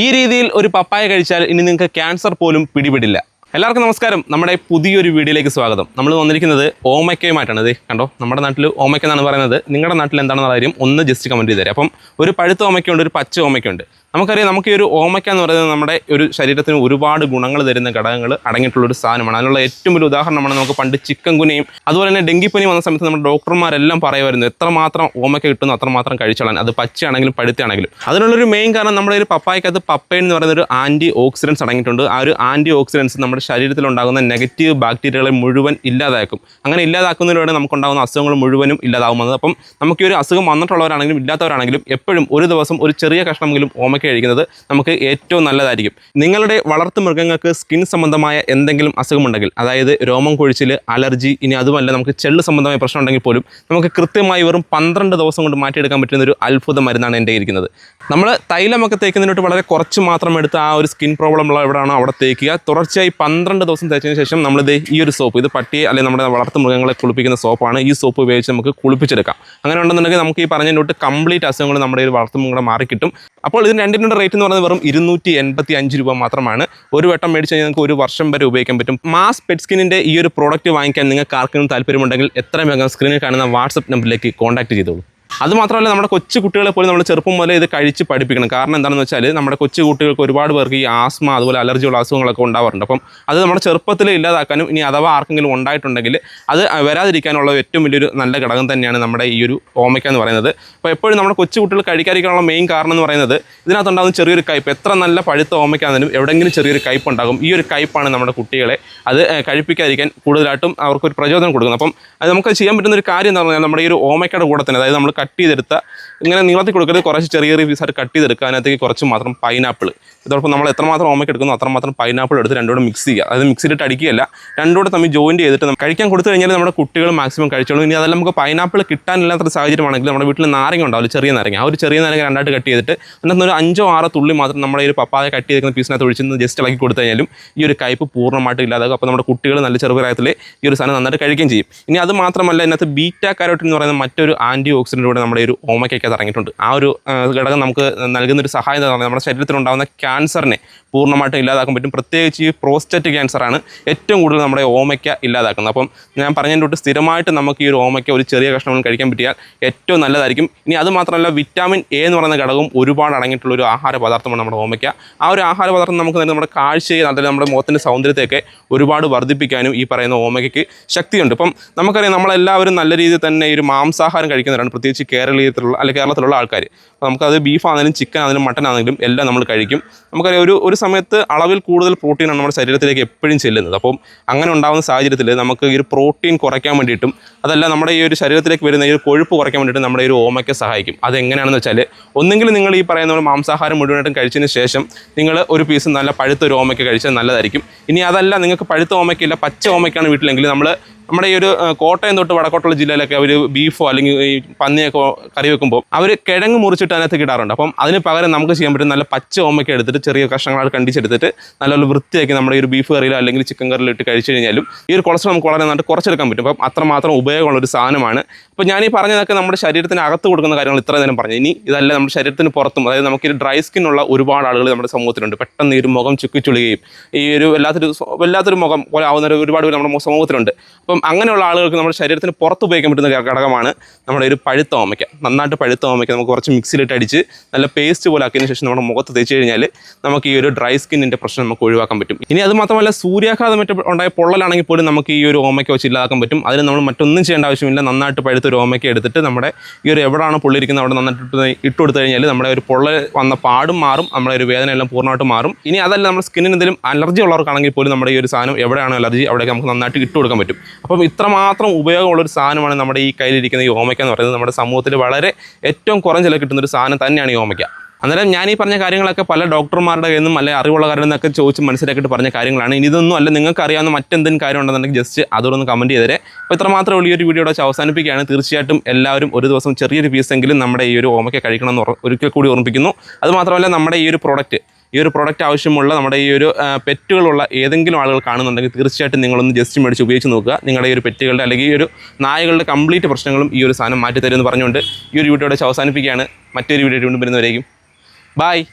ഈ രീതിയിൽ ഒരു പപ്പായ കഴിച്ചാൽ ഇനി നിങ്ങൾക്ക് ക്യാൻസർ പോലും പിടിപെടില്ല. എല്ലാവർക്കും നമസ്കാരം. നമ്മുടെ പുതിയൊരു വീഡിയോയിലേക്ക് സ്വാഗതം. നമ്മൾ വന്നിരിക്കുന്നത് ഓമയ്ക്കയുമായിട്ടാണ്. ഇത് കണ്ടോ? നമ്മുടെ നാട്ടിൽ ഓമയ്ക്ക എന്നാണ് പറയുന്നത്. നിങ്ങളുടെ നാട്ടിൽ എന്താണെന്നുള്ള കാര്യം ഒന്ന് ജസ്റ്റ് കമന്റ് ചെയ്ത് തരാം. അപ്പം ഒരു പഴുത്ത ഓമയ്ക്കുണ്ട് ഒരു പച്ച ഓമയ്ക്കുണ്ട് നമുക്കറിയാം നമുക്ക് ഈ ഒരു ഓമയ്ക്ക എന്ന് പറയുന്നത് നമ്മുടെ ഒരു ശരീരത്തിന് ഒരുപാട് ഗുണങ്ങൾ തരുന്ന ഘടകങ്ങൾ അടങ്ങിയിട്ടുള്ള ഒരു സാധനമാണ്. അതിനുള്ള ഏറ്റവും വലിയ ഉദാഹരണമാണ് നമുക്ക് പണ്ട് ചിക്കൻ കുനയും. അതുപോലെ തന്നെ ഡെങ്കിപ്പനി വന്ന സമയത്ത് നമ്മുടെ ഡോക്ടർമാരെല്ലാം പറയുമായിരുന്നു എത്രമാത്രം ഓമയ്ക്ക കിട്ടുന്നു അത്രമാത്രം കഴിച്ചാലും അത് പച്ചയാണെങ്കിലും പഴുത്തയാണെങ്കിലും. അതിനുള്ളൊരു മെയിൻ കാരണം നമ്മുടെ ഒരു പപ്പായക്കകത്ത് പപ്പൈൻ എന്ന് പറയുന്ന ഒരു ആന്റി ഓക്സിഡൻസ് അടങ്ങിയിട്ടുണ്ട്. ആ ഒരു ആന്റി ഓക്സിഡൻസ് നമ്മുടെ ശരീരത്തിൽ ഉണ്ടാകുന്ന നെഗറ്റീവ് ബാക്ടീരിയകളെ മുഴുവൻ ഇല്ലാതാക്കും. അങ്ങനെ ഇല്ലാതാക്കുന്നതിലൂടെ നമുക്കുണ്ടാകുന്ന അസുഖങ്ങൾ മുഴുവനും ഇല്ലാതാവുന്നത്. അപ്പം നമുക്ക് ഈ ഒരു അസുഖം വന്നിട്ടുള്ളവരാണെങ്കിലും ഇല്ലാത്തവരാണെങ്കിലും എപ്പോഴും ഒരു ദിവസം ഒരു ചെറിയ കഷ്ണമെങ്കിലും ഓമയ്ക്ക കഴിക്കുന്നത് നമുക്ക് ഏറ്റവും നല്ലതായിരിക്കും. നിങ്ങളുടെ വളർത്തു മൃഗങ്ങൾക്ക് സ്കിൻ സംബന്ധമായ എന്തെങ്കിലും അസുഖമുണ്ടെങ്കിൽ അതായത് രോമം കൊഴിച്ചിൽ അലർജി ഇനി അതുമല്ല നമുക്ക് ചെള്ള് സംബന്ധമായ പ്രശ്നം ഉണ്ടെങ്കിൽ പോലും നമുക്ക് കൃത്യമായി വെറും പന്ത്രണ്ട് ദിവസം കൊണ്ട് മാറ്റിയെടുക്കാൻ പറ്റുന്ന ഒരു അത്ഭുത മരുന്നാണ് എന്റെ ഇരിക്കുന്നത്. നമ്മൾ തൈലമൊക്കെ തേക്കുന്നതിനോട്ട് വളരെ കുറച്ച് മാത്രം എടുത്ത് ആ ഒരു സ്കിൻ പ്രോബ്ലം ഉള്ള എവിടെയാണോ അവിടെ തേക്കുക. തുടർച്ചയായി പന്ത്രണ്ട് ദിവസം തേച്ചതിന് ശേഷം നമ്മൾ നമ്മളിത് ഈ ഒരു സോപ്പ് ഇത് പട്ടിയെ അല്ലെങ്കിൽ നമ്മുടെ വളർത്തു മൃഗങ്ങളെ കുളിപ്പിക്കുന്ന സോപ്പാണ് ഈ സോപ്പ് ഉപയോഗിച്ച് നമുക്ക് കുളിപ്പിച്ചെടുക്കാം. അങ്ങനെ ഉണ്ടെന്നുണ്ടെങ്കിൽ നമുക്ക് ഈ പറഞ്ഞതിനോട്ട് കംപ്ലീറ്റ് അസുഖങ്ങൾ നമ്മുടെ ഈ വളർത്തു മൃഗങ്ങളെ മാറിക്കിട്ടും. അപ്പോൾ ഇതിന് രണ്ടിന്റെ റേറ്റ് എന്ന് പറയുന്നത് വെറും ഇരുന്നൂറ്റി എൺപത്തി അഞ്ച് രൂപ മാത്രമാണ്. ഒരു വട്ടം മേടിച്ച് കഴിഞ്ഞാൽ നിങ്ങൾക്ക് ഒരു വർഷം വരെ ഉപയോഗിക്കാൻ പറ്റും. മാസ് പെറ്റ് സ്കിന്നിന്റെ ഈ ഒരു പ്രോഡക്റ്റ് വാങ്ങിക്കാൻ നിങ്ങൾക്ക് ആർക്കെങ്കിലും താല്പര്യമുണ്ടെങ്കിൽ എത്രയും വേഗം സ്ക്രീനിൽ കാണുന്ന വാട്സപ്പ് നമ്പറിലേക്ക് കോൺടാക്ട് ചെയ്തോളൂ. അത് മാത്രമല്ല നമ്മുടെ കൊച്ചു കുട്ടികളെ പോലും നമ്മൾ ചെറുപ്പം മുതലേ ഇത് കഴിച്ച് പഠിപ്പിക്കണം. കാരണം എന്താണെന്ന് വെച്ചാൽ നമ്മുടെ കൊച്ചു കുട്ടികൾക്ക് ഒരുപാട് പേർക്ക് ഈ ആസ്മ അതുപോലെ അലർജിയുള്ള അസുഖങ്ങളൊക്കെ ഉണ്ടാവാറുണ്ട്. അപ്പം അത് നമ്മുടെ ചെറുപ്പത്തിൽ ഇല്ലാതാക്കാനും ഇനി അഥവാ ആർക്കെങ്കിലും ഉണ്ടായിട്ടുണ്ടെങ്കിൽ അത് വരാതിരിക്കാനുള്ള ഏറ്റവും വലിയൊരു നല്ല ഘടകം തന്നെയാണ് നമ്മുടെ ഈ ഒരു ഓമയ്ക്ക എന്ന് പറയുന്നത്. അപ്പോൾ എപ്പോഴും നമ്മുടെ കൊച്ചു കുട്ടികൾ കഴിക്കാതിരിക്കാനുള്ള മെയിൻ കാരണം എന്ന് പറയുന്നത് ഇതിനകത്തുണ്ടാകുന്ന ചെറിയൊരു കയ്പ് എത്ര നല്ല പഴുത്ത ഓമയ്ക്കാണെങ്കിലും എവിടെയെങ്കിലും ചെറിയൊരു കയ്പ് ഉണ്ടാകും. ഈ ഒരു കയ്പാണ് നമ്മുടെ കുട്ടികളെ അത് കഴിപ്പിക്കാതിരിക്കാൻ കൂടുതലായിട്ടും അവർക്കൊരു പ്രചോദനം കൊടുക്കുന്നത്. അപ്പം അത് നമുക്ക് ചെയ്യാൻ പറ്റുന്ന ഒരു കാര്യം എന്ന് പറഞ്ഞാൽ നമ്മുടെ ഈ ഒരു ഓമയ്ക്കയുടെ കൂടെ തന്നെ അതായത് നമ്മൾ കട്ട് ചെയ്തെടുത്ത ഇങ്ങനെ നീളത്തിൽ കൊടുക്കരുത്. കുറച്ച് ചെറിയ ചെറിയ പീസായിട്ട് കട്ട് ചെയ്തെടുക്കുക. അതിനകത്തേക്ക് കുറച്ച് മാത്രം പൈനാപ്പിൾ ഇതോടൊപ്പം നമ്മൾ എത്രമാത്രം ഓമയ്ക്ക് എടുക്കുന്നു അത്രമാത്രം പൈനാപ്പിൾ എടുത്ത് രണ്ടുകൂടെ മിക്സ് ചെയ്യുക. അത് മിക്സിയിലിട്ട് അടിക്കുകയല്ല രണ്ടുകൂടെ തമ്മിൽ ജോയിന്റ് ചെയ്തിട്ട് കഴിക്കാൻ കൊടുത്തു കഴിഞ്ഞാൽ നമ്മുടെ കുട്ടികൾ മാക്സിമം കഴിച്ചോളൂ. ഇനി അതെല്ലാം നമുക്ക് പൈനാപ്പിൾ കിട്ടാനില്ലാത്ത സാഹചര്യമാണെങ്കിൽ നമ്മുടെ വീട്ടിൽ നാരങ്ങ ഉണ്ടാവില്ല ചെറിയ നാരങ്ങ. ആ ഒരു ചെറിയ നാരങ്ങ രണ്ടായിട്ട് കട്ട് ചെയ്തിട്ട് അതിനകത്ത് ഒരു അഞ്ചോ ആറോ തുള്ളി മാത്രം നമ്മുടെ ഈ ഒരു പപ്പായ കട്ട് ചെയ്തിരിക്കുന്ന പീസിനകത്ത് ഒഴിച്ച് ജസ്റ്റ് ഇളക്കി കൊടുത്തു കഴിഞ്ഞാലും ഈ ഒരു കയ്പ് പൂർണമായിട്ട് ഇല്ലാതാകും. അപ്പോൾ നമ്മുടെ കുട്ടികൾ നല്ല ചെറുപ്രായത്തിൽ ഈ ഒരു സാധനം നന്നായിട്ട് കഴിക്കുകയും ചെയ്യും. ഇനി അത് മാത്രമല്ല ഇതിനകത്ത് ബീറ്റ കാരോട്ടിൻ എന്ന് പറയുന്ന മറ്റൊരു ആന്റി ഓക്സിഡന്റ് കൂടെ നമ്മുടെ ഒരു ഓമയ്ക്കൊക്കെ ഇറങ്ങിയിട്ടുണ്ട്. ആ ഒരു ഘടകം നമുക്ക് നൽകുന്ന ഒരു സഹായം നമ്മുടെ ശരീരത്തിലുണ്ടാകുന്ന ക്യാൻസറിനെ പൂർണമായിട്ടും ഇല്ലാതാക്കാൻ പറ്റും. പ്രത്യേകിച്ച് ഈ പ്രോസ്റ്റേറ്റ് ക്യാൻസറാണ് ഏറ്റവും കൂടുതൽ നമ്മുടെ ഓമയ്ക്ക ഇല്ലാതാക്കുന്നത്. അപ്പം ഞാൻ പറഞ്ഞതിന്റെ തൊട്ട് സ്ഥിരമായിട്ട് നമുക്ക് ഈ ഒരു ഓമയ്ക്ക ഒരു ചെറിയ കഷ്ണം കഴിക്കാൻ പറ്റിയാൽ ഏറ്റവും നല്ലതായിരിക്കും. ഇനി അത് മാത്രമല്ല വിറ്റാമിൻ എ എന്ന് പറയുന്ന ഘടകവും ഒരുപാട് അടങ്ങിയിട്ടുള്ള ഒരു ആഹാര പദാർത്ഥമാണ് നമ്മുടെ ഓമയ്ക്ക. ആ ഒരു ആഹാര പദാർത്ഥം നമുക്ക് തന്നെ നമ്മുടെ കാഴ്ചയെ അതായത് നമ്മുടെ മുഖത്തിന്റെ സൗന്ദര്യത്തെയൊക്കെ ഒരുപാട് വർദ്ധിപ്പിക്കാനും ഈ പറയുന്ന ഓമയ്ക്ക് ശക്തിയുണ്ട്. ഇപ്പം നമുക്കറിയാം നമ്മളെല്ലാവരും നല്ല രീതിയിൽ തന്നെ ഈ ഒരു മാംസാഹാരം കഴിക്കുന്നവരാണ്. പ്രത്യേകിച്ച് കേരളീയത്തിലുള്ള അല്ലെങ്കിൽ കേരളത്തിലുള്ള ആൾക്കാർ നമുക്കത് ബീഫാണെങ്കിലും ചിക്കൻ ആണെങ്കിലും മട്ടൻ ആണെങ്കിലും എല്ലാം നമ്മൾ കഴിക്കും. നമുക്കറിയാം ഒരു ഒരു സമയത്ത് അളവിൽ കൂടുതൽ പ്രോട്ടീനാണ് നമ്മുടെ ശരീരത്തിലേക്ക് എപ്പോഴും ചെല്ലുന്നത്. അപ്പം അങ്ങനെ ഉണ്ടാകുന്ന സാഹചര്യത്തിൽ നമുക്ക് ഈ ഒരു പ്രോട്ടീൻ കുറയ്ക്കാൻ വേണ്ടിയിട്ടും അതല്ല നമ്മുടെ ഈ ഒരു ശരീരത്തിലേക്ക് വരുന്ന ഈ ഒരു കൊഴുപ്പ് കുറയ്ക്കാൻ വേണ്ടിയിട്ട് നമ്മുടെ ഒരു ഓമയ്ക്ക് സഹായിക്കും. അതെങ്ങനെയാണെന്ന് വെച്ചാൽ ഒന്നെങ്കിൽ നിങ്ങൾ ഈ പറയുന്ന പോലെ മാംസാഹാരം മുഴുവനായിട്ടും കഴിച്ചതിന് ശേഷം നിങ്ങൾ ഒരു പീസ് നല്ല പഴുത്ത ഒരു ഓമയ്ക്ക് കഴിച്ചാൽ നല്ലതായിരിക്കും. ഇനി അതല്ല നിങ്ങൾക്ക് പഴുത്ത ഓമയ്ക്കില്ല പച്ച ഓമയ്ക്കാണ് വീട്ടിലെങ്കിൽ നമ്മൾ നമ്മുടെ ഈ ഒരു കോട്ടയം തൊട്ട് വടക്കോട്ടുള്ള ജില്ലയിലൊക്കെ അവർ ബീഫോ അല്ലെങ്കിൽ ഈ പന്നിയൊക്കെ കറി വെക്കുമ്പോൾ അവർ കിഴങ്ങ് മുറിച്ചിട്ട് അതിനകത്ത് ഇടാറുണ്ട്. അപ്പം അതിന് പകരം നമുക്ക് ചെയ്യാൻ പറ്റും നല്ല പച്ച ഓമയ്ക്ക് എടുത്തിട്ട് ചെറിയ കഷ്ണങ്ങളായിട്ട് കണ്ടിച്ചെടുത്തിട്ട് നല്ലൊരു വൃത്തിയാക്കി നമ്മുടെ ഈ ഒരു ബീഫ് കറിയിലോ അല്ലെങ്കിൽ ചിക്കൻ കറിയിലോ ഇട്ട് കഴിച്ചു കഴിഞ്ഞാലും ഈ ഒരു കൊളസ്ട്രോൾ നമുക്ക് വളരെ നന്നായിട്ട് കുറച്ചെടുക്കാൻ പറ്റും. അപ്പം അത്രമാത്രം ഉപയോഗമുള്ള ഒരു സാധനമാണ്. അപ്പോൾ ഞാൻ ഈ പറഞ്ഞതൊക്കെ നമ്മുടെ ശരീരത്തിന് അകത്ത് കൊടുക്കുന്ന കാര്യങ്ങൾ ഇത്ര നേരം പറഞ്ഞു. ഇനി ഇതല്ല നമ്മുടെ ശരീരത്തിന് പുറത്തും അതായത് നമുക്ക് ഈ ഡ്രൈ സ്കിൻ ഉള്ള ഒരുപാട് ആളുകൾ നമ്മുടെ സമൂഹത്തിലുണ്ട്. പെട്ടെന്ന് ഈ ഒരു മുഖം ചുക്കിച്ചുളികയും ഈ ഒരു വല്ലാത്തൊരു വല്ലാത്തൊരു മുഖം പോലെ ആവുന്ന ഒരു ഒരുപാട് പേര് നമ്മുടെ സമൂഹത്തിലുണ്ട്. അപ്പം അങ്ങനെയുള്ള ആളുകൾക്ക് നമ്മുടെ ശരീരത്തിന് പുറത്ത് ഉപയോഗിക്കാൻ പറ്റുന്ന ഘടകമാണ് നമ്മുടെ ഒരു പഴുത്ത ഓമയ്ക്ക. നന്നായിട്ട് പഴുത്ത ഓമയ്ക്ക നമുക്ക് കുറച്ച് മിക്സിയിലിട്ട് അടിച്ച് നല്ല പേസ്റ്റ് പോലെ ആക്കിയതിന് ശേഷം നമ്മുടെ മുഖത്ത് തേച്ച് കഴിഞ്ഞാൽ നമുക്ക് ഈ ഒരു ഡ്രൈ സ്കിന്നിന്റെ പ്രശ്നം നമുക്ക് ഒഴിവാക്കാൻ പറ്റും. ഇനി അത് മാത്രമല്ല സൂര്യാഘാതം മറ്റു ഉണ്ടായ പൊള്ളലാണെങ്കിൽ പോലും നമുക്ക് ഈ ഒരു ഓമയ്ക്ക വെച്ച് ഇല്ലാതാക്കാൻ പറ്റും. അതിന് നമ്മൾ മറ്റൊന്നും ചെയ്യേണ്ട ആവശ്യമില്ല. നന്നായിട്ട് പഴുത്ത ഒരു ഓമയ്ക്ക എടുത്തിട്ട് നമ്മുടെ ഈ ഒരു എവിടെയാണ് പൊള്ളിയിരിക്കുന്നത് അവിടെ നന്നായിട്ട് ഇട്ട് കൊടുത്തു കഴിഞ്ഞാൽ നമ്മുടെ ഒരു പൊള്ള വന്ന പാടും മാറും നമ്മുടെ ഒരു വേദന എല്ലാം പൂർണമായിട്ട് മാറും. ഇനി അതല്ല നമ്മുടെ സ്കിന്നിന് എന്തെങ്കിലും അലർജി ഉള്ളവർക്കാണെങ്കിൽ പോലും നമ്മുടെ ഈ ഒരു സാധനം എവിടെയാണ് അലർജി അവിടേക്ക് നമുക്ക് നന്നായിട്ട് ഇട്ട് കൊടുക്കാൻ പറ്റും. അപ്പം ഇത്രമാത്രം ഉപയോഗമുള്ള ഒരു സാധനമാണ് നമ്മുടെ ഈ കയ്യിലിരിക്കുന്ന ഈ ഓമയ്ക്ക എന്ന് പറയുന്നത്. നമ്മുടെ സമൂഹത്തിൽ വളരെ ഏറ്റവും കുറഞ്ഞ ചില കിട്ടുന്ന ഒരു സാധനം തന്നെയാണ് ഈ ഓമയ്ക്ക. അന്നേരം ഞാൻ ഈ പറഞ്ഞ കാര്യങ്ങളൊക്കെ പല ഡോക്ടർമാരുടെ കയ്യിൽ നിന്നും അല്ലെങ്കിൽ അറിവുള്ളവരിൽ നിന്നൊക്കെ ചോദിച്ച് മനസ്സിലാക്കിയിട്ട് പറഞ്ഞ കാര്യങ്ങളാണ്. ഇനി ഇതൊന്നും അല്ല നിങ്ങൾക്ക് അറിയാവുന്ന മറ്റെന്തെങ്കിലും കാര്യം ഉണ്ടെന്നുണ്ടെങ്കിൽ ജസ്റ്റ് അതോടൊന്ന് കമന്റ് ചെയ്തേരെ. അപ്പോൾ ഇത്രമാത്രം ഉള്ള ഈ ഒരു വീഡിയോ വെച്ച് അവസാനിപ്പിക്കുകയാണ്. തീർച്ചയായിട്ടും എല്ലാവരും ഒരു ദിവസം ചെറിയൊരു പീസെങ്കിലും നമ്മുടെ ഈ ഒരു ഓമയ്ക്ക് കഴിക്കണമെന്ന് ഒരിക്കൽ കൂടി ഓർമ്മിപ്പിക്കുന്നു. അതുമാത്രമല്ല നമ്മുടെ ഈ ഒരു പ്രോഡക്റ്റ് ഈ ഒരു പ്രോഡക്റ്റ് ആവശ്യമുള്ള നമ്മുടെ ഈ ഒരു പെറ്റുകളുള്ള ഏതെങ്കിലും ആളുകൾ കാണുന്നുണ്ടെങ്കിൽ തീർച്ചയായിട്ടും നിങ്ങളൊന്ന് ജസ്റ്റ് മേടിച്ച് ഉപയോഗിച്ച് നോക്കുക. നിങ്ങളുടെ ഈ ഒരു പെറ്റുകളുടെ അല്ലെങ്കിൽ ഈ ഒരു നായകളുടെ കംപ്ലീറ്റ് പ്രശ്നങ്ങളും ഈ ഒരു സാധനം മാറ്റിത്തരുമെന്ന് പറഞ്ഞുകൊണ്ട് ഈ ഒരു വീഡിയോയുടെ അവസാനിപ്പിക്കുകയാണ്. മറ്റൊരു വീഡിയോ വീണ്ടും വരുന്നവരേക്കും Bye!